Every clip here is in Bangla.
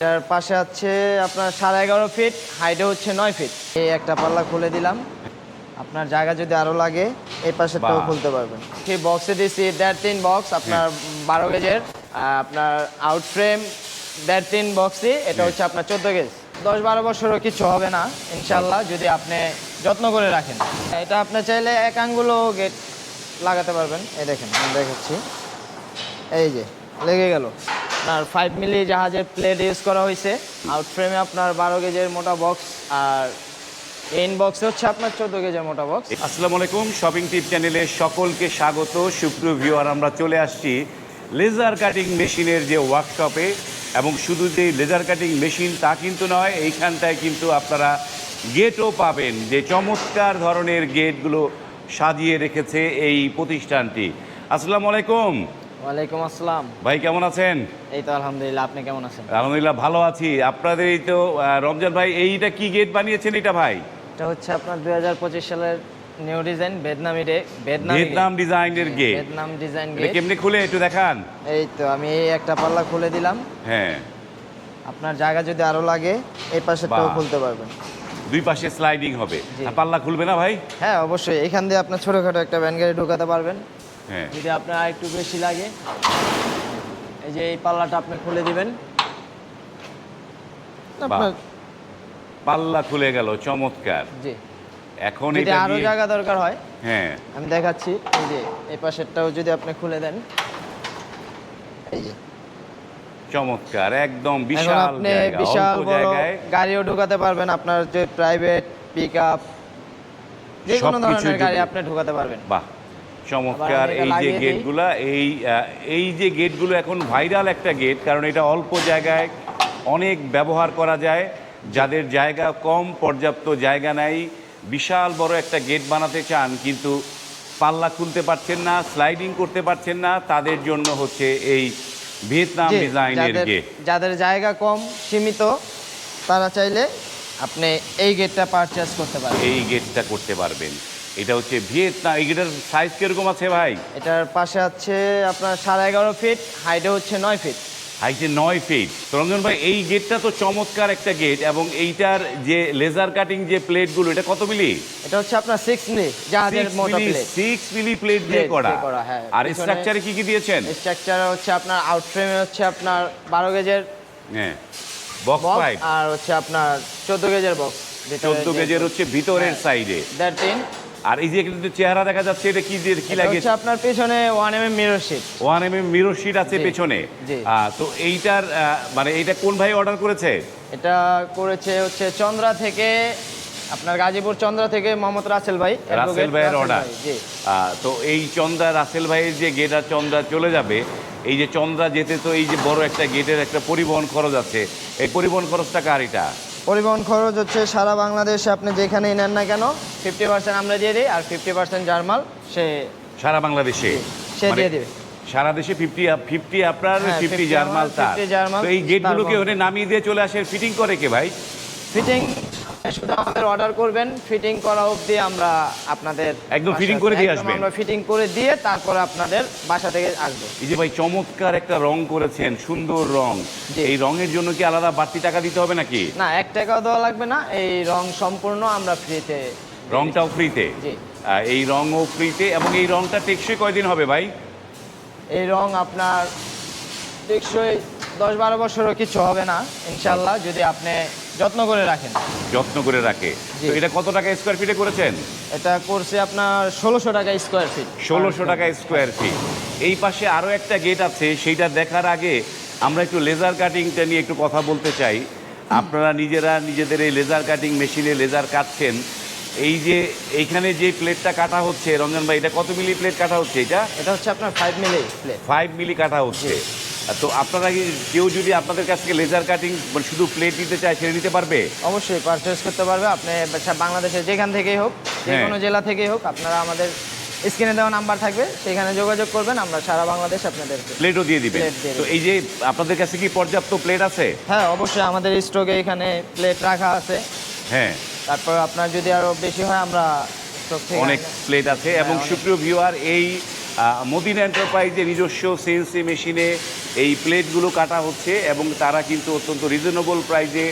এটার পাশে আছে আপনার সাড়ে এগারো ফিট হাইটে হচ্ছে নয় ফিট এই একটা পাল্লা খুলে দিলাম। আপনার জায়গা যদি আরও লাগে এই পাশেরটাও বাহ। খুলতে পারবেন। সেই বক্সে দিয়েছি দেড় তিন বক্স আপনার বারো গেজের আপনার আউট ফ্রেম দেড় তিন বক্সই এটা হচ্ছে আপনার চোদ্দ গেজ দশ বারো বছরও কিছু হবে না ইনশাল্লাহ যদি আপনি যত্ন করে রাখেন। এটা আপনি চাইলে এক আঙ্গুলও গেট লাগাতে পারবেন। এই দেখেন আমি দেখাচ্ছি। এই যে লেগে গেল। আপনার ফাইভ মিলি জাহাজের প্লেট ইউজ করা হয়েছে। আউট ফ্রেমে আপনার বারো গেজের মোটা বক্স আর ইন বক্সে হচ্ছে আপনার চোদ্দ গেজের মোটা বক্স আসসালামু আলাইকুম শপিং টিপ চ্যানেলে সকলকে স্বাগত। সুপ্রিয় ভিউয়ার আমরা চলে আসছি লেজার কাটিং মেশিনের যে ওয়ার্কশপে এবং শুধু যে লেজার কাটিং মেশিন তা কিন্তু নয়, এইখানটায় কিন্তু আপনারা গেটও পাবেন। যে চমৎকার ধরনের গেটগুলো সাজিয়ে রেখেছে এই প্রতিষ্ঠানটি। আসসালামু আলাইকুম। ওয়ালাইকুম আসসালাম। ভাই কেমন আছেন? এই তো আলহামদুলিল্লাহ আপনি কেমন আছেন? আলহামদুলিল্লাহ ভালো আছি। আপনাদের এই তো রমজান ভাই এইটা কি গেট বানিয়েছেন এটা ভাই? এটা হচ্ছে আপনার দুই হাজার পঁচিশ সালের নিউ ডিজাইন ডে বেদনামি ভিয়েতনাম ডিজাইনের গেট বেদনাম ডিজাইন গেট কেমনি খুলে একটু দেখান? এই তো আমি এই একটা পাল্লা খুলে দিলাম। হ্যাঁ। আপনার জায়গা যদি আরও লাগে এই পাশেরটাও বাহ। খুলতে পারবেন। দুই পাশে স্লাইডিং হবে। পাল্লা খুলবে না ভাই? হ্যাঁ অবশ্যই। এখান দিয়ে আপনার ছোটখাটো একটা ভ্যান গাড়ি ঢোকাতে পারবেন। যদি আপনার আর একটু বেশি লাগে এই যে এই পাল্লাটা আপনি খুলে দিবেন। পাল্লা খুলে গেল চমৎকার। জি। এখন যদি এটা আরও জায়গা দরকার হয় হ্যাঁ। আমি দেখাচ্ছি এই যে এই পাশেরটাও যদি আপনি খুলে দেন। এই যে। চমৎকার একদম বিশাল আপনি জায়গা বিশাল বড় জায়গায়। গাড়িও ঢোকাতে পারবেন আপনার যে প্রাইভেট পিক আপ যে কোনো ধরনের গাড়ি আপনি ঢোকাতে পারবেন। বাহ। চমৎকার এই যে। গেটগুলা এই এই যে গেটগুলো এখন ভাইরাল একটা গেট কারণ এটা অল্প জায়গায় অনেক ব্যবহার করা যায় যাদের জায়গা কম পর্যাপ্ত জায়গা নাই বিশাল বড় একটা গেট বানাতে চান কিন্তু পাল্লা খুলতে পারছেন না স্লাইডিং করতে পারছেন না তাদের জন্য হচ্ছে এই ভিয়েতনাম ডিজাইনের যাদের- গেট যাদের জায়গা কম সীমিত তারা চাইলে আপনি এই গেটটা পারচেস করতে পারেন এই গেটটা করতে পারবেন এটা হচ্ছে ভিয়েতনাম এই গেটের সাইজ কীরকম আছে ভাই? এটার পাশে আছে আপনার সাড়ে এগারো ফিট হাইটে হচ্ছে নয় ফিট হাইটে নয় ফিট রঞ্জন ভাই এই গেটটা তো চমৎকার একটা গেট এবং এইটার যে লেজার কাটিং যে প্লেটগুলো এটা কত মিলি? এটা হচ্ছে আপনার সিক্স মিলি জাহাজের মোটা প্লেট সিক্স মিলি প্লেট দিয়ে করা। হ্যাঁ। আর স্ট্রাকচারে কি কি দিয়েছেন? স্ট্রাকচার হচ্ছে আপনার আউট ফ্রেমে হচ্ছে আপনার বারো গেজের হ্যাঁ। বক্স পাইপ আর হচ্ছে আপনার চোদ্দ গেজের বক্স চোদ্দ গেজের হচ্ছে ভিতরের হ্যাঁ। সাইডে দেড় তিন আর এই যে কিন্তু চেহারা দেখা যাচ্ছে এটা কি দিয়ে কি লাগে? হচ্ছে আপনার পেছনে one M M mirror sheet one M M mirror sheet আছে পেছনে। তো এইটার মানে এইটা কোন ভাই অর্ডার করেছে? এটা করেছে হচ্ছে চন্দ্রা থেকে আপনার গাজীপুর চন্দ্রা থেকে মোহাম্মদ রাসেল ভাই রাসেল ভাইয়ের অর্ডার তো এই চন্দ্রা রাসেল ভাইয়ের যে গেট আর চন্দ্রা চলে যাবে এই যে চন্দ্রা যেতে তো এই যে বড় একটা গেটের একটা পরিবহন খরচ আছে। এই পরিবহন খরচটা কার এটা? পরিবহন খরচ হচ্ছে সারা বাংলাদেশে আপনি যেখানেই নেন না কেন ফিফটি পার্সেন্ট আমরা দিয়ে দিই আর ফিফটি পার্সেন্ট জার্মাল সে সারা বাংলাদেশে? সে মানে দিয়ে দিবে। সারা দেশে ফিফটি ফিফটি আপনার হ্যাঁ, ফিফটি জার্মাল তার। এই গেটগুলোকে ওখানে নামিয়ে দিয়ে চলে আসে। ফিটিং করে কে ভাই? ফিটিং শুধু আমাদের অর্ডার করবেন ফিটিং করা অবধি আমরা আপনাদের একদম fitting করে দিয়ে আসবেন? আমরা ফিটিং করে দিয়ে তারপরে আপনাদের বাসা থেকে আসবে। এই যে ভাই চমৎকার একটা রং করেছেন সুন্দর রং। এই রঙের জন্য কি আলাদা বাড়তি টাকা দিতে হবে নাকি? না এক টাকাও দেওয়া লাগবে না এই রং সম্পূর্ণ আমরা ফ্রিতে রংটাও ফ্রিতে এই ফ্রিতে এবং এই রংটা টেকসই কয়দিন হবে ভাই? এই রং আপনার টেকসই দশ বারো বছরও কিছু হবে না ইনশাল্লাহ। যদি আপনি যত্ন করে রাখেন। যত্ন করে রাখে। তো এটা কত টাকা স্কোয়ার ফিটে করেছেন? এটা করছে আপনার ষোলোশো টাকা স্কোয়ার ফিট ষোলোশো টাকা স্কোয়ার ফিট এই পাশে আরও একটা গেট আছে সেইটা দেখার আগে আমরা একটু লেজার কাটিংটা নিয়ে একটু কথা বলতে চাই। আপনারা নিজেরা নিজেদের এই লেজার কাটিং মেশিনে লেজার কাটছেন। এই যে এইখানে যে প্লেটটা কাটা হচ্ছে রঞ্জন ভাই এটা কত মিলি প্লেট কাটা হচ্ছে এটা? এটা হচ্ছে আপনার five milli plate five milli কাটা হচ্ছে। তো আপনারা কি কেউ যদি আপনাদের কাছ থেকে লেজার কাটিং শুধু প্লেট নিতে চায় সেটা নিতে পারবে? অবশ্যই পারচেস করতে পারবে। আপনি বাংলাদেশের যেখান থেকেই হোক যে হ্যাঁ। কোনো জেলা থেকেই হোক আপনারা আমাদের স্ক্রিনে দেওয়া নাম্বার থাকবে সেখানে যোগাযোগ করবেন আমরা সারা বাংলাদেশ আপনাদের প্লেটও দিয়ে দিবেন। তো এই যে আপনাদের কাছে কি পর্যাপ্ত প্লেট আছে? হ্যাঁ অবশ্যই আমাদের স্টকে এখানে প্লেট রাখা আছে। হ্যাঁ। তারপর আপনার যদি আরও বেশি হয় আমরা অনেক প্লেট আছে। এবং হ্যাঁ। সুপ্রিয় ভিউয়ার এই মদিনা এন্টারপ্রাইজের নিজস্ব সিএনসি মেশিনে এই প্লেটগুলো কাটা হচ্ছে এবং তারা কিন্তু অত্যন্ত রিজনেবল প্রাইজে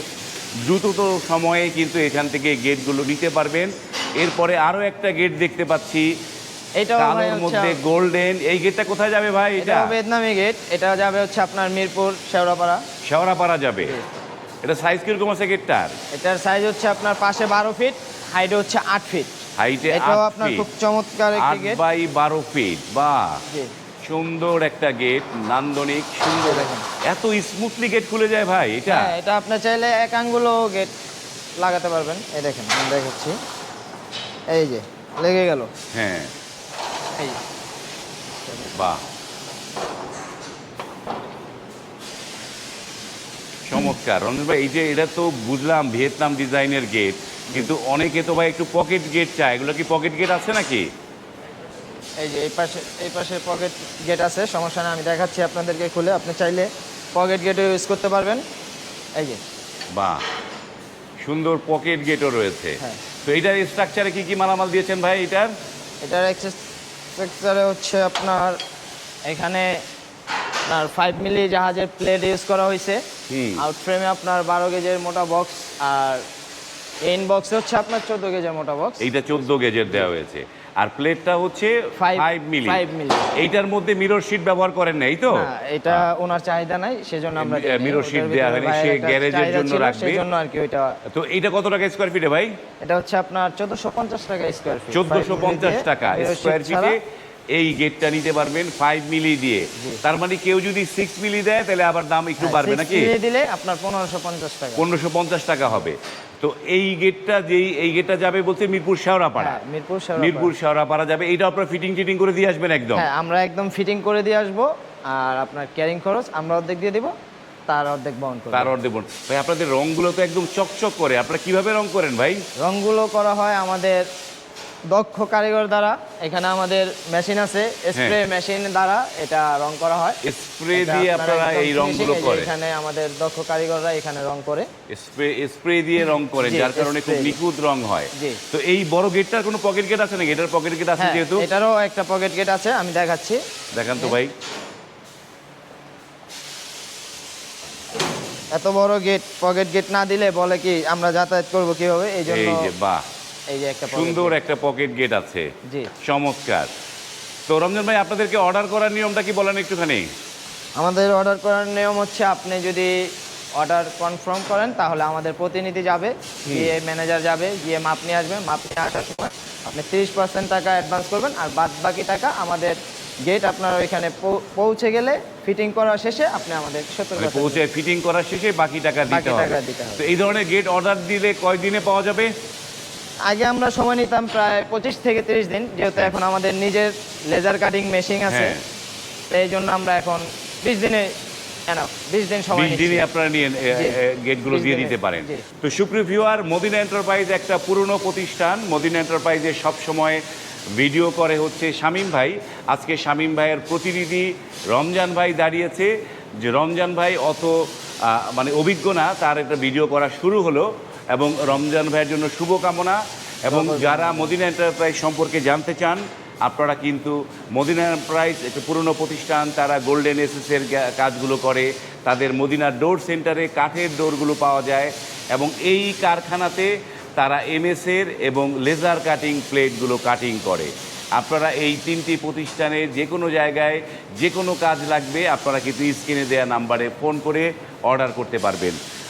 দ্রুততর সময়ে কিন্তু এখান থেকে গেটগুলো নিতে পারবেন। এরপরে আরও একটা গেট দেখতে পাচ্ছি। কালোর মধ্যে গোল্ডেন এই গেটটা কোথায় যাবে ভাই এটা? ভিয়েতনামি গেট। এটা যাবে হচ্ছে আপনার মিরপুর শেওড়াপাড়া। শেওড়াপাড়া যাবে। এটা সাইজ কীরকম আছে গেটটার? এটার সাইজ হচ্ছে আপনার পাশে বারো ফিট হাইটে হচ্ছে আট ফিট হাইটে এটাও আপনার খুব চমৎকার একটি গেট বাই বারো ফিট বা সুন্দর একটা গেট নান্দনিক সুন্দর। দেখেন। এত স্মুথলি গেট খুলে যায় ভাই এটা? হ্যাঁ এটা আপনি চাইলে এক আঙ্গুলও গেট লাগাতে পারবেন। এই দেখেন আমি দেখাচ্ছি। এই যে লেগে গেল। হ্যাঁ। এই বাহ। চমৎকার। রঞ্জন ভাই এই যে এটা তো বুঝলাম ভিয়েতনাম ডিজাইনের গেট কিন্তু অনেকে তো ভাই একটু পকেট গেট চায়। এগুলো কি পকেট গেট আছে নাকি? এই যে এই পাশে এই পাশে পকেট গেট আছে সমস্যা না আমি দেখাচ্ছি আপনাদেরকে খুলে। আপনি চাইলে পকেট গেটও ইউজ করতে পারবেন। এই যে। বাহ সুন্দর পকেট গেটও রয়েছে। হ্যাঁ। তো এইটার স্ট্রাকচারে কি কি মালামাল দিয়েছেন ভাই এটার এটার সেক্টরে হচ্ছে আপনার এখানে আপনার ফাইভ মিলি জাহাজের প্লেট ইউজ করা হয়েছে। আউট ফ্রেমে আপনার বারো গেজের মোটা বক্স আর বক্সে হচ্ছে আপনার চোদ্দ গেজের মোটা বক্স এইটা চোদ্দ গেজের দেওয়া হয়েছে। আর প্লেটটা হচ্ছে Five- five milli five milli। এইটার মধ্যে মিরর শিট ব্যবহার করেন না এই তো? না এটা ওনার চাহিদা নাই সেজন্য আমরা mirror sheet দেয়া হয়নি, সে গ্যারেজের জন্য রাখবে। সেই জন্য আর কি ওইটা তো এইটা কত টাকা স্কোয়ার ফিটে ভাই? এটা হচ্ছে আপনার চোদ্দশো পঞ্চাশ টাকা স্কোয়ার ফিট চোদ্দশো পঞ্চাশ টাকা স্কোয়ার ফিটে এই গেটটা নিতে পারবেন ফাইভ মিলি দিয়ে। তার মানে কেউ যদি সিক্স মিলি দেয় তাহলে আবার দাম একটু হ্যাঁ, বাড়বে নাকি? দিলে আপনার পনেরোশো পঞ্চাশ টাকা। পনেরোশো পঞ্চাশ টাকা হবে। তো এই গেটটা যেই এই গেটটা যাবে বলতে মিরপুর শেওড়াপাড়া। পাড়া মিরপুর। মিরপুর শেওড়াপাড়া যাবে। এইটা আপনারা ফিটিং টিটিং করে দিয়ে আসবেন একদম। হ্যাঁ আমরা একদম ফিটিং করে দিয়ে আসব। আর আপনার ক্যারিং খরচ আমরা অর্ধেক দিয়ে দেবো তার অর্ধেক বহন করে তার অর্ধেক বহন। ভাই আপনাদের রংগুলো তো একদম চকচক করে। আপনারা কীভাবে রং করেন ভাই? রংগুলো করা হয় আমাদের দক্ষ কারিগর দ্বারা এখানে আমাদের মেশিন আছে স্প্রে মেশিন দ্বারা এটা রং করা হয়। স্প্রে দিয়ে আপনারা এই রংগুলো করেন। এখানে আমাদের দক্ষ কারিগররা এখানে রং করে। স্প্রে স্প্রে দিয়ে রং করেন জি, যার কারণে খুব। নিখুঁত রং হয়। তো এই বড় গেটটার কোনো পকেট গেট আছে নাকি? এটার পকেট গেট আছে হ্যাঁ যেহেতু? এটারও একটা পকেট গেট আছে আমি দেখাচ্ছি। দেখান তো ভাই। এত বড় গেট পকেট গেট না দিলে বলে কি আমরা যাতায়াত করব কীভাবে? এই জন্য এই যে বাহ। এই যে একটা সুন্দর একটা পকেট গেট আছে। জি। চমৎকার। তো রমজান ভাই আপনাদেরকে অর্ডার করার নিয়মটা কি বলেন একটুখানি? আমাদের অর্ডার করার নিয়ম হচ্ছে আপনি যদি অর্ডার কনফার্ম করেন তাহলে আমাদের প্রতিনিধি যাবে গিয়ে ম্যানেজার যাবে গিয়ে মাপ নিয়ে আসবে মাপ নিয়ে আসার সময় আপনি তিরিশ পার্সেন্ট টাকা অ্যাডভান্স করবেন আর বাদ বাকি টাকা আমাদের গেট আপনার ওইখানে পৌঁছে গেলে ফিটিং করা শেষে আপনি আমাদের সত্তর পৌঁছে ফিটিং করার শেষে বাকি টাকা দিতে হবে। তো এই ধরনের গেট অর্ডার দিলে কয় দিনে পাওয়া যাবে? আগে আমরা সময় নিতাম প্রায় পঁচিশ থেকে তিরিশ দিন যেহেতু এখন আমাদের নিজের লেজার কাটিং মেশিন আছে হ্যাঁ। এই জন্য আমরা এখন বিশ দিনে এনাফ বিশ দিন সময় বিশ নিচ্ছি। দিনে আপনারা নিয়ে এ, জি। এ, গেটগুলো 20 দিয়ে দিনে, দিতে পারেন জি। তো সুপ্রিয় ভিউয়ার মদিনা এন্টারপ্রাইজ একটা পুরনো প্রতিষ্ঠান মদিনা এন্টারপ্রাইজে সবসময় ভিডিও করে হচ্ছে শামীম ভাই আজকে শামীম ভাইয়ের প্রতিনিধি রমজান ভাই দাঁড়িয়েছে যে রমজান ভাই অত আহ, মানে অভিজ্ঞ না তার একটা ভিডিও করা শুরু হলো এবং রমজান ভাইয়ের জন্য শুভকামনা। এবং যারা মদিনা এন্টারপ্রাইজ সম্পর্কে জানতে চান আপনারা কিন্তু মদিনা এন্টারপ্রাইজ একটা পুরনো প্রতিষ্ঠান তারা গোল্ডেন এসএসের কাজগুলো করে। তাদের মদিনা ডোর সেন্টারে কাঠের ডোরগুলো পাওয়া যায় এবং এই কারখানাতে তারা এমএসের এবং লেজার কাটিং প্লেটগুলো কাটিং করে। আপনারা এই তিনটি প্রতিষ্ঠানে যে কোনো জায়গায় যে কোনো কাজ লাগবে আপনারা কিন্তু স্ক্রিনে দেওয়া নাম্বারে ফোন করে অর্ডার করতে পারবেন।